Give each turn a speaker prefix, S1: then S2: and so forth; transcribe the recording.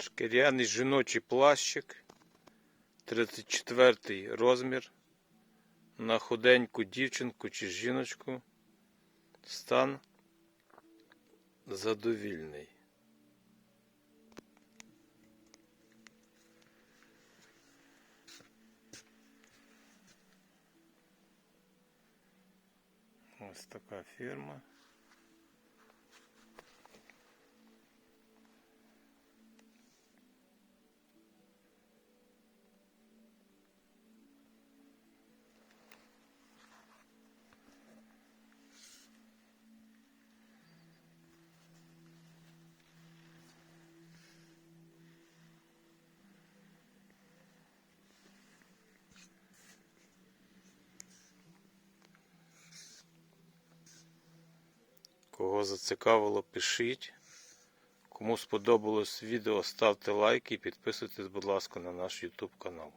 S1: Шкіряний жіночий плащик. 34 розмір. На худеньку дівчинку чи жіночку. Стан задовільний. Ось така фірма. Кого зацікавило, пишіть. Кому сподобалось відео, ставте лайки і підписуйтесь, будь ласка, на наш YouTube канал.